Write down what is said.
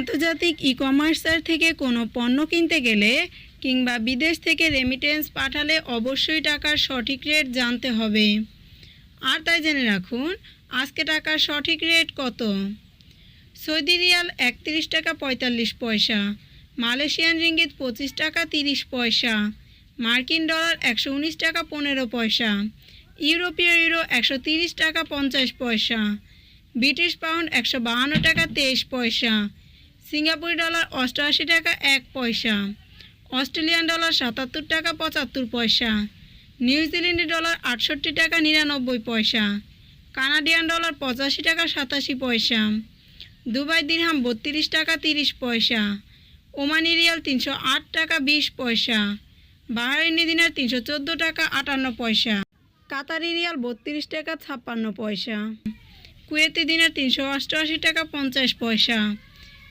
আন্তর্জাতিক ই কমার্সার থেকে কোনো পণ্য কিনতে গেলে কিংবা বিদেশ থেকে রেমিটেন্স পাঠালে অবশ্যই টাকার সঠিক রেট জানতে হবে। আর তাই জেনে রাখুন, আজকে টাকার সঠিক রেট কত? সৌদি রিয়াল একত্রিশ টাকা পঁয়তাল্লিশ পয়সা, মালয়েশিয়ান রিঙ্গিত পঁচিশ টাকা তিরিশ পয়সা, মার্কিন ডলার একশো উনিশ টাকা পনেরো পয়সা, ইউরোপীয় ইউরো একশো তিরিশ টাকা পঞ্চাশ পয়সা, ব্রিটিশ পাউন্ড একশো বাহান্ন টাকা তেইশ পয়সা সিঙ্গাপুরি ডলার অষ্টআশি টাকা এক পয়সা, অস্ট্রেলিয়ান ডলার সাতাত্তর টাকা পঁচাত্তর পয়সা নিউজিল্যান্ডি ডলার আটষট্টি টাকা নিরানব্বই পয়সা, কানাডিয়ান ডলার পঁচাশি টাকা সাতাশি পয়সা, দুবাই দিরহাম বত্রিশ টাকা তিরিশ পয়সা, ওমানি রিয়াল তিনশো আট টাকা বিশ পয়সা বাহারিনি দিনার তিনশো চোদ্দ টাকা আটান্ন পয়সা, কাতারি রিয়াল বত্রিশ টাকা ছাপ্পান্ন পয়সা, কুয়েতি দিনার তিনশো অষ্টআশি টাকা পঞ্চাশ পয়সা